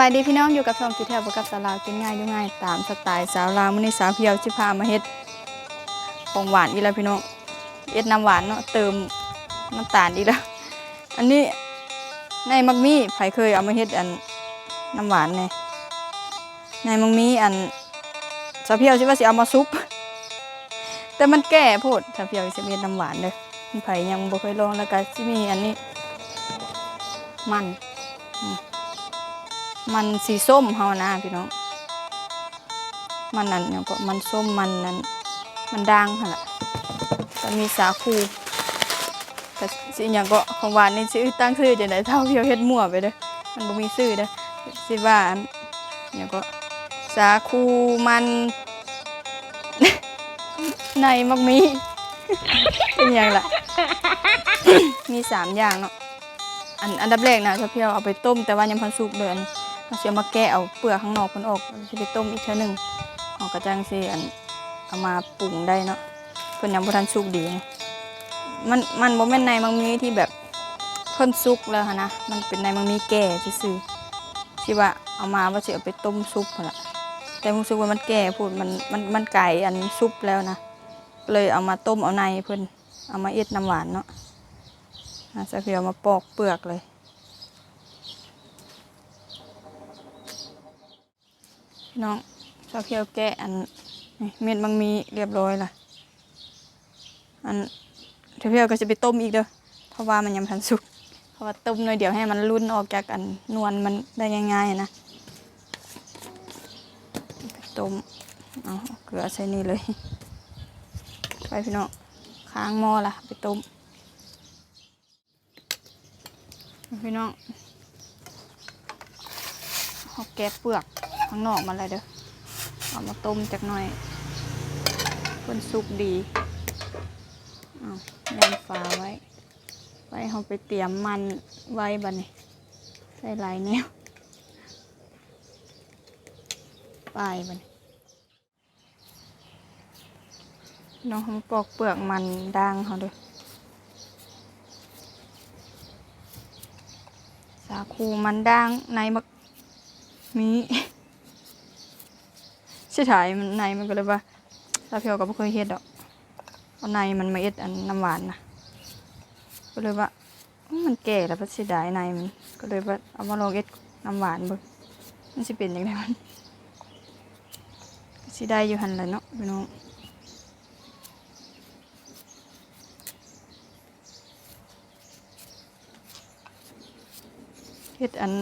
สบายดีพี่น้องอยู่กับช่องกิเทลกับสาวลาวกินง่ายยู่ง่ายตามสไตล์สาวลาวมื้อนี้สาวเพียวสิพามาเฮ็ดของหวานอีแล้วพี่น้องเฮ็ดน้ำหวานเนาะเติมน้ำตาลอีแล้ว อันนี้ในมักมีไผเคยเอามาเฮ็ดอันน้ำหวานเนี่ยในมักมีอันสาวเพียวสิว่าสิเอามาซุป แต่มันแก่โพดสาวเพียวสิเฮ็ดน้ำหวานเด้อไผยังบ่เคยลองแล้วก็สิมีอันนี้มัน มันสีส้มเฮานะพี่น้อง มันนั่นเนี่ยก็มันส้มมันนั้นมันด่างหั่นล่ะแต่มีสาคูแต่สิอย่างก็ของหวานนี่ชื่อตั้งชื่อจังได๋เท่าเพียวเฮ็ดมั่วไปเด้อมันบ่มีชื่อเด้อสิว่าอันหย่างก็สาคูมันในมักมี เป็นหยังล่ะ มีสามอย่างเนาะอันอันดับแรกนะชาเพียวเอาไปต้มแต่ว่ายังพันสุกเลยอัน เราเสียมาแกะเอาเปลือกข้างนอกมันออกเราจะไปต้มอีกเท่านึงเอากระจังสิอันเอามาปรุงได้เนาะเพิ่อนยังบ่ทันสุกดี มันมันบ่แม่นในมังมีที่แบบเพิ่นสุกแล้วนะมันเป็นในมังมีแก่ซื่อที่ว่าเอามาว่าสิเอาไปต้มซุปละแต่รู้สึกว่ามันแก่พูดมันมันมันไก่อันซุปแล้วนะเลยเอามาต้มเอาในเพิ่อนเอามาเอ็ดน้ำหวานเนาะอาจะเพียวมาปอกเปลือกเลย พี่น้องชาวเพียวแกะอันนี่เม็ดมังมีเรียบร้อยละอันชาวเพียวก็จะไปต้มอีกเด้อเพราะว่ามันยังพันสุก เพราะว่าต้มหน่อยเดี๋ยวให้มันรุ่นออกจากอันนวลมันได้ง่ายๆนะต้มเอาเกลือใส่นี่เลยไปพี่น้องค้างหม้อละไปต้มพี่น้องเอาแกะเปลือก ข้างนอกมาเลยเด้อเอามาต้มจากหน่อยเพิ่นสุกดีเอาแนมฟ้าไว้ ไว้เอาไปเตรียมมันไว้บัดนี้ใส่หลายแนวปลายบัดนี้น้องเขามปอกเปลือกมันด่างเขาด้วยสาคูมันด่างในมักมี ใช่ถ่ายมันในมันก็เลยว่าซาเพียวก็บ่เคยเฮ็ดดอกเอาในมันมาเอ็ดอันน้ำหวานนะก็เลยว่า มันแก่แล้วเสียดายในมันก็เลยว่าเอามาลองเอ็ดน้ำหวานเบิ่งมันสิเป็นยังไงมันสิได้อยู่หันแหละเนาะพี่น้องเฮ็ดอัน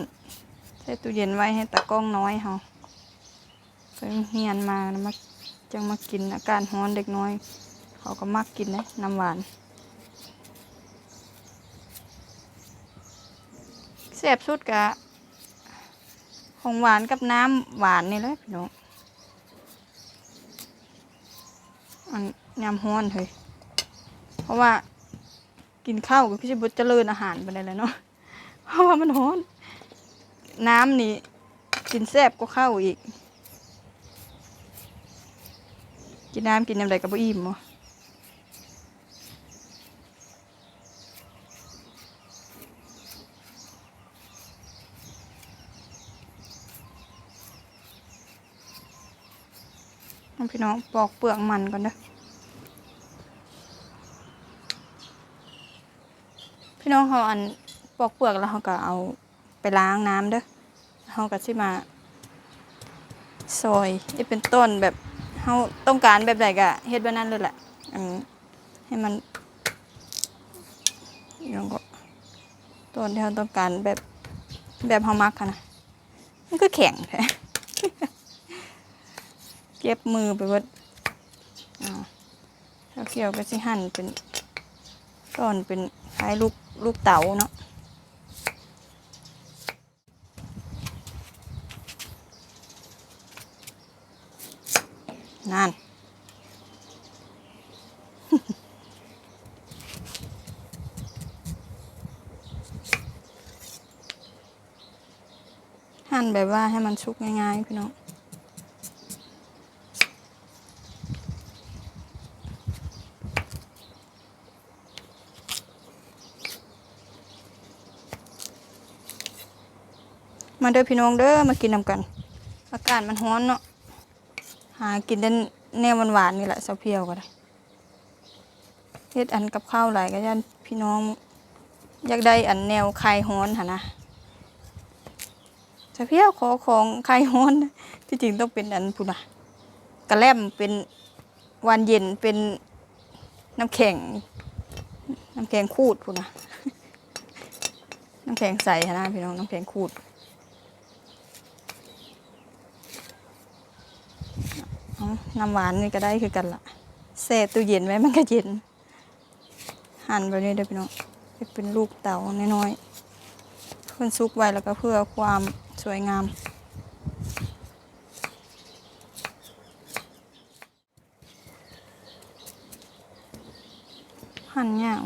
ใส่ตู้เย็นไว้ให้ตะกล้องน้อยเฮา ไปโรงเฮียนมานะมาจังมากินอาการร้อนเด็กน้อย เขาก็มักกินนะน้ำหวานแซ่บสุดกะของหวานกับน้ำหวานนี่เลยพี่น้องอันยำฮ้อนเฮ้ยเพราะว่ากินข้าวกับพี่ชิบุตเจริญอาหารไปเลยแหละเนาะเพราะว่ามันฮ้อน น้ำนี่กินแซ่บก็เข้าอีก กินน้ำกินน้ำใดกับอิ่มบ่เอาพี่น้องปอกเปลือกมันก่อนเด้อพี่น้องเขาอันปอกเปลือกแล้วเขาก็เอาไปล้างน้ำเด้อเขาก็สิมาซอยนี่เป็นต้นแบบ เขาต้องการแบบใดก็เฮ็ดแบบนั้นเลยแหละอันให้มันยังก็ต้นที่เขาต้องการแบบแบบเขามักค่ะนะมันก็แข็งแท้เก็บมือไปเบิดอ้าวถ้าเคี่ยวก็สิหั่นเป็นต้นเป็นคล้ายลูกลูกเต๋าเนาะ นั่น หั่นแบบว่าให้มันชุกง่ายๆ พี่น้องมาเด้อพี่น้องเด้อมากินนำกัน อากาศมันร้อนเนาะ หากินได้แนวหวานๆนี่แหละเสาเพียวก็ได้เฮ็ดอันกับข้าวหลายก็ยันพี่น้อง อยากได้อันแนวคลายร้อนหั่นะเสาเพียวขอของคลายร้อนที่จริงต้องเป็นอันพุ่นน่ะกระแลมเป็นวานเย็นเป็นน้ำแข็งน้ำแข็งขูดพุ่นน่ะน้ำแข็งใสหั่นนะพี่น้องน้ำแข็งขูด เอา น้ำหวานนี่ก็ได้คือกันละแช่ตู้เย็นไว้มันก็เย็น หั่นแบบนี้เด้อพี่น้องเป็นลูกเต๋าน้อยๆเพื่อนซุกไว้แล้วก็เพื่อความสวยงาม หั่นยาว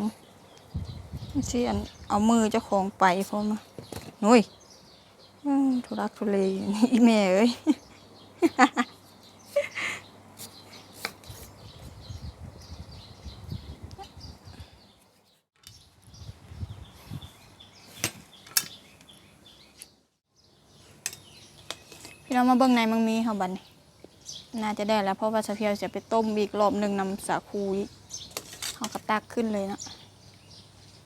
นี่สิอันเอามือเจ้าของไปพร้อมนะนุ้ยทุรักทุเลนี่อีแม่เอ้ย พี่น้อง มาเบิ่งในมังมีเขาบัดนน่าจะได้แล้วเพราะว่าสะเพียวจะไปต้มอีกรอบหนึ่งนำสาคูเขาก็ตักขึ้นเลยนะ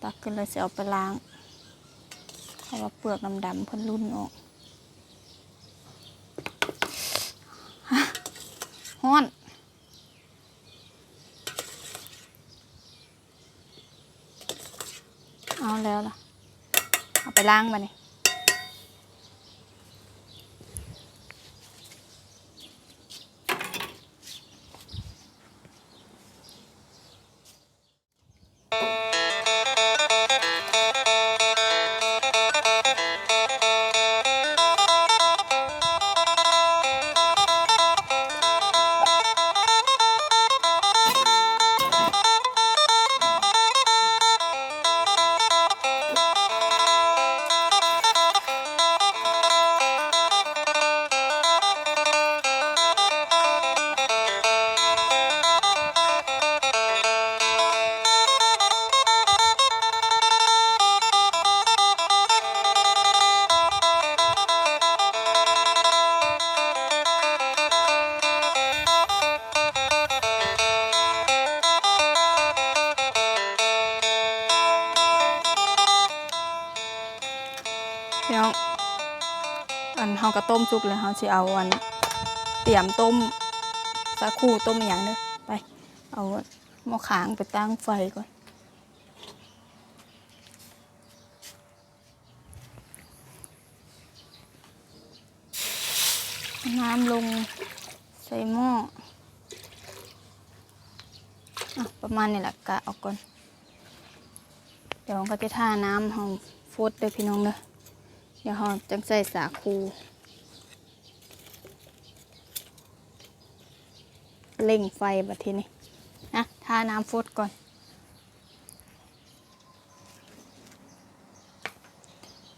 ตักขึ้นเลยจะเอาไปล้างเพราะว่าเปลือกดำๆเพิ่นรุ่นออกฮะฮ้อนเอาแล้วล่ะ เอาไปล้างมาเนี่ย เฮากระต้มสุกเลยเฮาสิเอาอันเตรียมต้มสาคูต้มอย่างเด้อไป เอาหม้อขางไปตั้งไฟก่อนน้ำลงใส่หม้ออะประมาณนี้แหละกะเอาก่อน เดี๋ยวเราก็จะท่าน้ำเฮาฟดเด้อพี่น้องเด้อเดี๋ยวเราจังใส่สาคู เล่งไฟบัดทีนี้นะทาน้ำฟดก่อน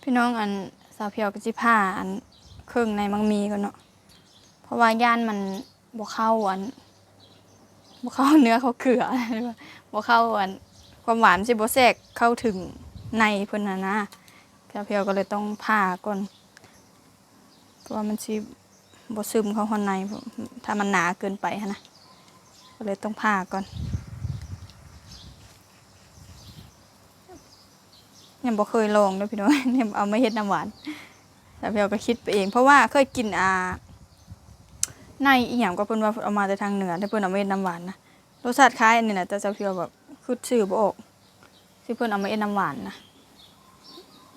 พี่น้องอันสาวเพียวกับจิผ้าอันเครื่องในมังมีก่อนเนาะเพราะว่าย่านมันบวเข้าอันบวเข้าเนื้อเขาเกลือบวเข้าอันความหวานสิบแทรกเข้าถึงในเพิ่นนะนะเพียวก็เลยต้องผ่าก่อนเพราะว่ามันชี บซึมเข้าข้างใน ถ้ามันหนาเกินไปนะก็เลยต้องผ่าก่อนยังบ่เคยลองเด้วยพี่น้องเนี่ยเอาไม่เฮ็ดน้ำหวาน แต่พียวก็คิดไปเอง เพราะว่าเคยกินอาในอีหยังก็เพิ่นว่าเอามาแต่ทางเหนือแต่เพิ่นเอาไมาเฮ็ดน้ำหวานนะรสชาติคล้ายอันนี้นะแต่เจ้าเพียวแบบคือชื่อบ่ออกที่เพิ่นเอามาเฮ็ดน้ำหวานนะ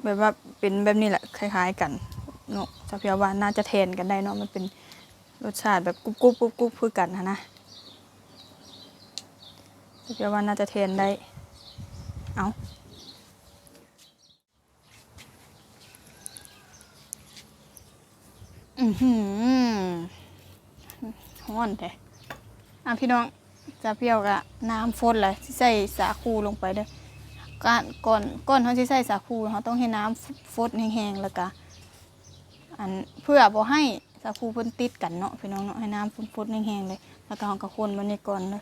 แบบว่าเป็นแบบนี้แหละคล้าย ๆ กัน เนาะจะเพียวว่าน่าจะแทนกันได้เนาะมันเป็นรสชาติแบบกรุบกรุบกรุบกรุบคือกันหั้นะจะเพียวว่าน่าจะแทนได้ เอาอือหือฮ้อนแท้อะพี่น้องจะเพียวกะน้ำฟดเลยที่ใส่สาคูลงไปเด้อก่อนก่อนก่อนเขาสิใส่สาคูเขาต้องให้น้ำฟดแห้งๆแล้วก็ อันเพื่อบ่ให้สาคูเพิ่นติดกันเนาะพี่น้องเนาะให้น้ำฟุดๆแห้งๆเลย แล้วก็เอากระคนมันนี่ก่อนเลย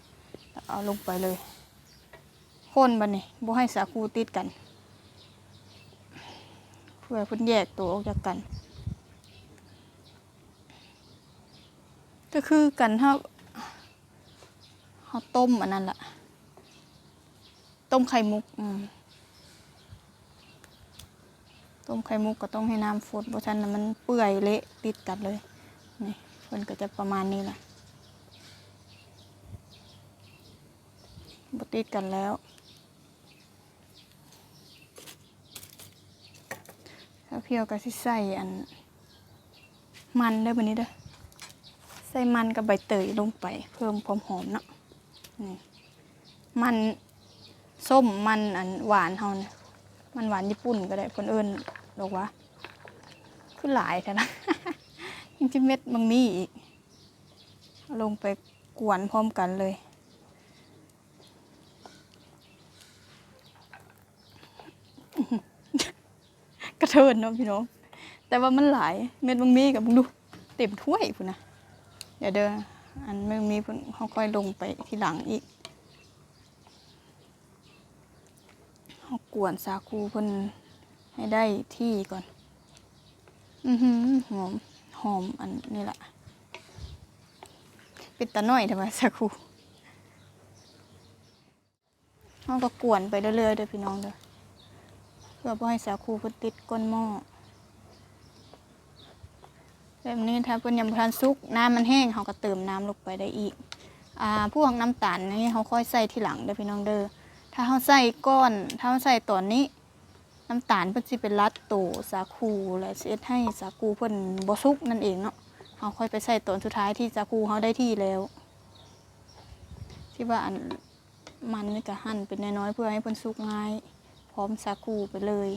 เอาลงไปเลยคนบันนี่บ่ให้สาคูติดกัน เพื่อเพิ่นแยกตัวออกจากกันก็คือกันเฮาเฮาต้มอันนั้นล่ะ ต้มไข่มุกอืม ต้มไข่มุกก็ต้องให้น้ำฟดเพราะฉะนั้นมันเปื่อยเละติดกันเลยนี่เพิ่นก็จะประมาณนี้แหละบติดกันแล้วแล้วเพียวก็สิใส่อัน มันได้อบันนี้เด้อใส่มันกับใบเตยลงไป เพิ่มความหอมเนาะนี่มันส้มมันอันหวานเฮาเนี่ย มันหวานญี่ปุ่นก็ได้คนเอิ้นบอกว่าคือหลายแท้นะยังจะเม็ดมังมีอีก ลงไปกวนพร้อมกันเลยกระเทินเนาะพี่น้อง แต่ว่ามันหลายเม็ดมังมีกับมึงดู เต็มถ้วยพุ่นนะเดี๋ยวเด้ออันไม่มีพุ่นเขาค่อยลงไปทีหลังอีกเขา กวนสาคูเพิ่นให้ได้ที่ก่อน อือหือหอม หอมอันนี่แหละปิดตาหน่อยทำไมสาคูเขาก็กวนไปเรื่อยๆเด้อพี่น้องเด้อเพื่อบ่ให้สาคูเพิ่นติดก้นหม้อแบบนี้ถ้าเพิ่นยังบ่ทันสุกน้ำมันแห้งเขาก็เติมน้ำลงไปได้อีกอ่าพวกน้ำตาลนี่เขาค่อยใส่ทีหลังเด้อพี่น้องเด้อ ถ้าเขาใส่ก้อน ถ้าเขาใส่ตอนนี้ น้ำตาลเพิ่นสิเป็นรัดโตสาคูและเอ็ดให้สาคูเพิ่นบ่สุกนั่นเองเนาะเขาค่อยไปใส่ตอนสุดท้ายที่สาคูเขาได้ที่แล้วที่ว่าอันมันนี่ก็หั่นเป็นน้อยๆเพื่อให้เพิ่นสุกง่าย พร้อมสาคูไปเลย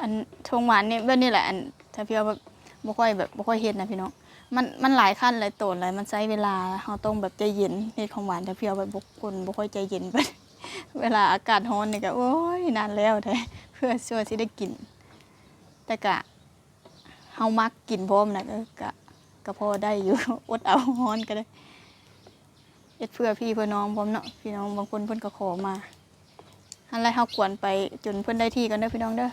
อันชงหวานนี่แบบนี้แหละอันถ้าพี่เอาแบบบ่ค่อยแบบบ่ค่อยเฮ็ดนะพี่น้อง มันมันหลายขั้นหลายตอนหลายมันใช้เวลาเฮาต้องแบบใจเย็นเฮ็ดของหวานแต่พี่เอาแบบบ่คนบ่ค่อยใจเย็นไปเวลาอากาศร้อนนี่ก็โอ้ยนานแล้วแท้เพื่อช่วยสิได้กิน แต่กะเฮามักกินพร้อมนะก็กะก็พอได้อยู่อดเอาร้อนก็ได้เฮ็ดเพื่อพี่เพื่อน้องพร้อมเนาะพี่น้องบางคนเพิ่นก็ขอมาอันไรเฮากวนไปจนเพิ่นได้ที่กันเด้อพี่น้องเด้อ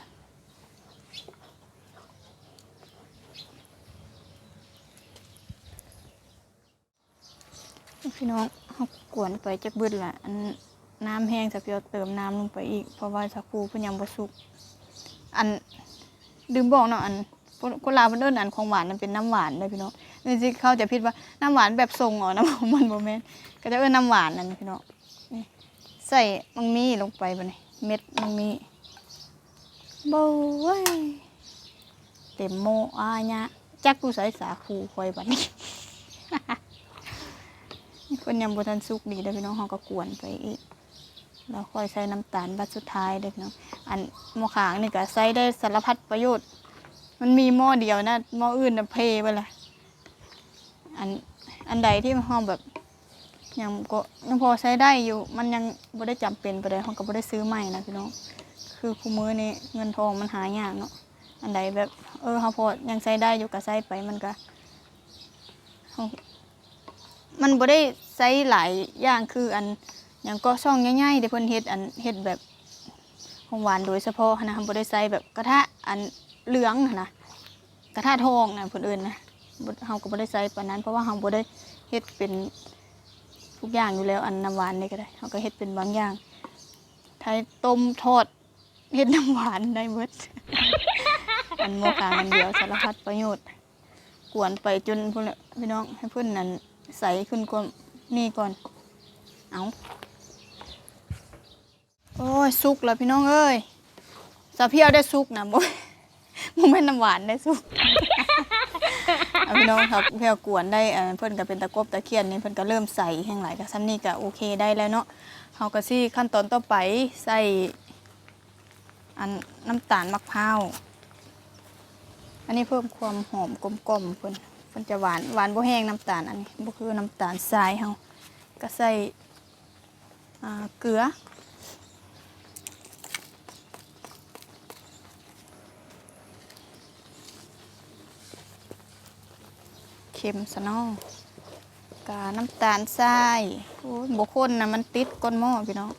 พี่น้องเขากวนไปจักเบิดละอันน้ำแห้งสักเดียวเติมน้ำลงไปอีก เพราะว่าสักคูเพิ่นยังบ่สุก อันดื่มบอกเนาะอันคนลาวเพิ่นเอิ้นอันของหวานมันเป็นน้ำหวานเด้อพี่น้องนี่สิเขาจะคิดว่าน้ำหวานแบบทรงอ๋อน้ำมันบ่แม่นก็จะเอิ้นน้ำหวานนั่นพี่น้องนี่ใส่มังมีลงไปบัดนี้เม็ดมังมีโบ้ยเต็มโมอาญะจักกูใส่สาคูคอยบัดนี้ คนยังบ่ทันสุกดีเด้อพี่น้องเฮาก็กวนไปอีกแล้วค่อยใส่น้ำตาลบัดสุดท้ายเด้อพี่น้องอันหม้อขางนี่ก็ใส่ได้สารพัดประโยชน์ มันมีหม้อเดียวนะหม้ออื่นน่ะเพไปละอันอันใดที่เฮาแบบยังก็ยังพอใช้ได้อยู่ มันยังบ่ได้จำเป็นไปเลยเฮาก็บ่ได้ซื้อใหม่นะพี่น้องคือคู่มือนี้เงินทองมันหายากเนาะอันใดแบบ เออเฮาพอยังใช้ได้อยู่ก็ใช้ไปมันก็ มันบ่ได้ใช้หลายอย่างคืออันอย่างก็ช่องง่ายๆเดี๋ยวเพิ่นเฮ็ดอันเฮ็ดแบบของหวานโดยเฉพาะนะบ่ได้ใส่แบบกระทะอันเหลืองนะกระทะทองนะเพิ่นเอิ้นนะเฮาก็บ่ได้ใส่ปานนั้นเพราะว่าเฮาบ่ได้เฮ็ดเป็นทุกอย่างอยู่แล้วอันน้ำหวานนี่ก็ได้เฮาก็เฮ็ดเป็นบางอย่างถ้าต้มทอดเฮ็ดน้ำหวานได้เบิดอันหมกามันเดียวสารพัดประโยชน์ กวนไปจนพุ่นพี่น้องให้เพิ่นนั่น ใสขึ้นกว่านี่ก่อน เอาโอ้ยสุกแล้วพี่น้องเอ้ยสาเพียวได้สุกนะบ่บ่แม่นน้ำหวานได้สุกพี่น้องครับเพียวกวนได้เพิ่นก็เป็นตะกบตะเคียนนี่เพิ่นก็เริ่มใส่แห้งหลายก็ซ้ำนี่ก็โอเคได้แล้วเนาะเฮาก็สิขั้นตอนต่อไปใส่อันน้ำตาลมะพร้าวอันนี้เพิ่มความหอมกลมๆเพิ่น เพิ่นจะหวานหวานบ่แห้งน้ำตาลอันนี้บ่คือน้ำตาลทรายเฮาก็ใส่เกลือเค็มซะเนาะกาน้ำตาลทรายโอ้ยบ่คนนะมันติดก้นหม้อพี่น้อง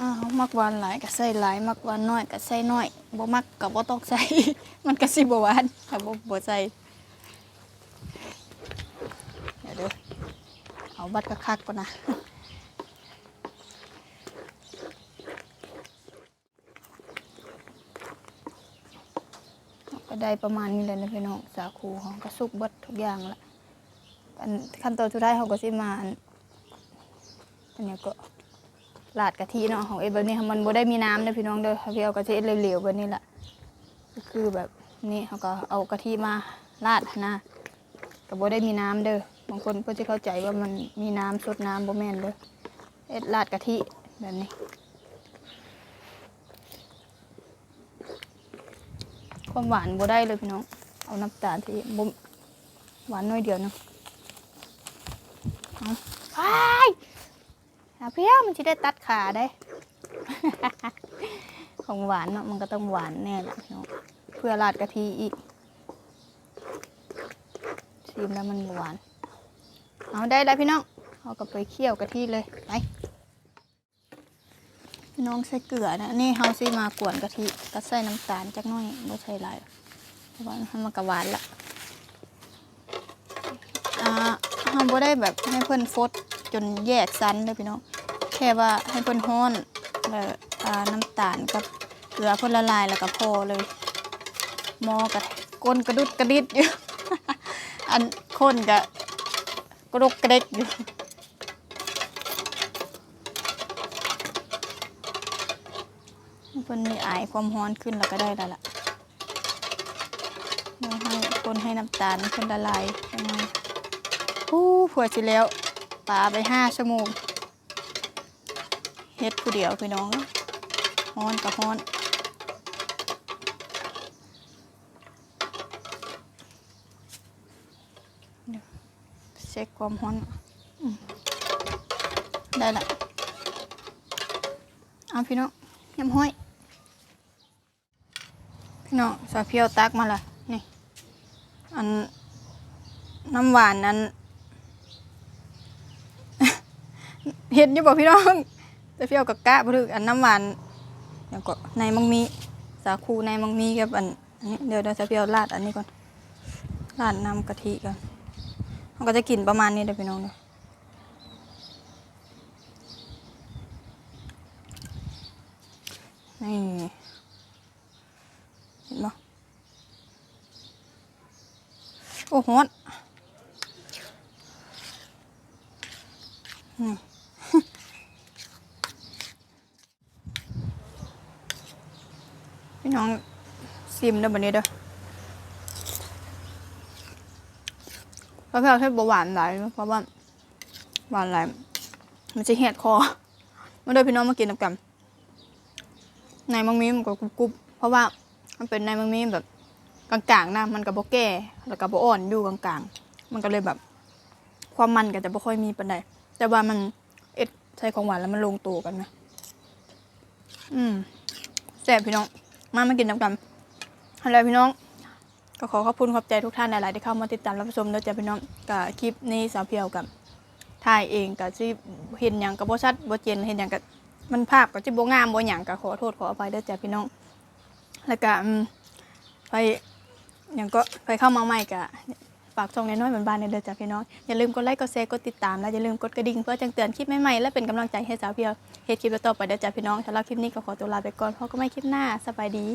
อ้าวมักหวานหลายก็ใส่หลายมักหวานน้อยก็ใส่น้อยบ่มักก็บ่ต้องใส่ มันก็สิบ่หวานถ้าบ่บ่ใส่เดี๋ยวเด้อเอาบัดก็คักก่อนนะก็ได้ประมาณนี้เลยนะพี่น้องสาคูของก็สุกเบิดทุกอย่างละอันขั้นตอนสุดท้ายเขาก็สิมาอันอันนี้ก็ ลาดกะทิเนาะของเอ็ดแบบนี้ค่ะมันบ่ได้มีน้ำเด้อพี่น้องเด้อพี่เอากะทิเหลวๆแบบนี้แหละก็คือแบบนี้เขาก็เอากะทิมาราดนะก็บ่ได้มีน้ำเด้อบางคนก็จะเข้าใจว่ามันมีน้ำสดน้ำบ่แม่นเด้อเอ็ดราดกะทิแบบนี้ ความหวานบ่ได้เลยพี่น้อง เอาน้ำตาลที่บ่หวานน้อยเดียวเนาะเอาไปาเพี้ยมันจะได้ตัดขาได้ ของหวานเนาะมันก็ต้องหวานแน่แหละพี่น้องเพื่อราดกะทิอีกชิมแล้วมันหวาน เอาได้แล้วพี่น้องเอากลับไปเคี่ยวกะทิเลยไปพี่น้องใส่เกลือนะนี่เฮาสิมากวนกะทิก็ใส่น้ำตาลจักน่อยไม่ใส่หลายเพราะว่ามันก็หวานละอ่าเฮาบ่ได้แบบให้เพิ่อนฟดจนแยกสันเลยพี่น้อง แค่ว่าให้เพิ่นฮ้อนแล้วอ่าน้ำตาลกับเกลือเพิ่นละลายแล้วก็พอเลยหมอกับก้นกระดุดกระดิดอยู่ อันคนก็กระดกกระเด็กอยู่เพิ่นมีอายความร้อนขึ้นแล้วก็ได้แล้วล่ะเดี๋ยวให้คนให้น้ำตาลเพิ่นละลายจังหน่อยฮู้ผัวสิแล้วปลาไปห้าชั่วโมง เฮ็ดผู้เดียวพี่น้องฮ้อนกับฮ้อนเช็คความฮ้อนได้ละเอาพี่น้องยำห้อย พี่น้องสาเพียวตักมาละนี่ อันน้ำหวานนั้น เห็นอยู่บ่พี่น้อง สาเพียวกับกะบ่ถึกอันน้ำหวานเดี๋ยวก็ในมังมีสาคูในมังมีกับอันอันนี้เดี๋ยวเดี๋ยวสาเพียวราดอันนี้ก่อนราดน้ำกะทิก่อนมันก็จะกลิ่นประมาณนี้เด้อพี่น้องเด้อนี่เห็นปะโอ้โหนี่ พี่น้องซิมเด้อบันนี้เด้อเพราะพี่เราใช้บหวานหลายเพราะว่าหวานหลายมันจะเหยดคอมาเด้พี่น้องมากินน้ำกันในมังมีมันก็กรุบๆเพราะว่ามันเป็นในมังมีแบบกลางๆนะมันกับโบแก่แล้วกับโบอ่อนอยู่กลางๆ มันก็เลยแบบ ความมันก็จะบ่ค่อยมีปานใดแต่ว่ามันเอ็ดใส่ของหวานแล้วมันลงตัวกันนะอืมแซ่บพี่น้อง มามากินน้ำกันอะไรพี่น้อง ก็ขอขอบคุณขอบใจทุกท่านหลาย ๆ ที่เข้ามาติดตามรับชมด้วยจ้ะพี่น้องกับคลิปนี้สาวเพียวกับถ่ายเองกับที่เห็นอย่างกับโบชัดโบเจนเห็นอย่างกับมันภาพกับที่โบงามบ่หยังกับขอโทษขออภัยด้อจ้ะพี่น้อง แล้วก็ไปอยังก็ไปเข้ามาใหม่กับ ฝากช่องน้อยๆเหมือนบ้านในเดือจ้ะพี่น้อง อย่าลืมกดไลค์ กดแชร์ กดติดตาม และอย่าลืมกดกระดิ่งเพื่อแจ้งเตือนคลิปใหม่ๆ และเป็นกำลังใจให้สาวเพียวเฮ็ดคลิปต่อไปเด้อจ้ะพี่น้องสำหรับคลิปนี้ก็ขอตัวลาไปก่อนพบกันใหม่คลิปหน้าสบายดี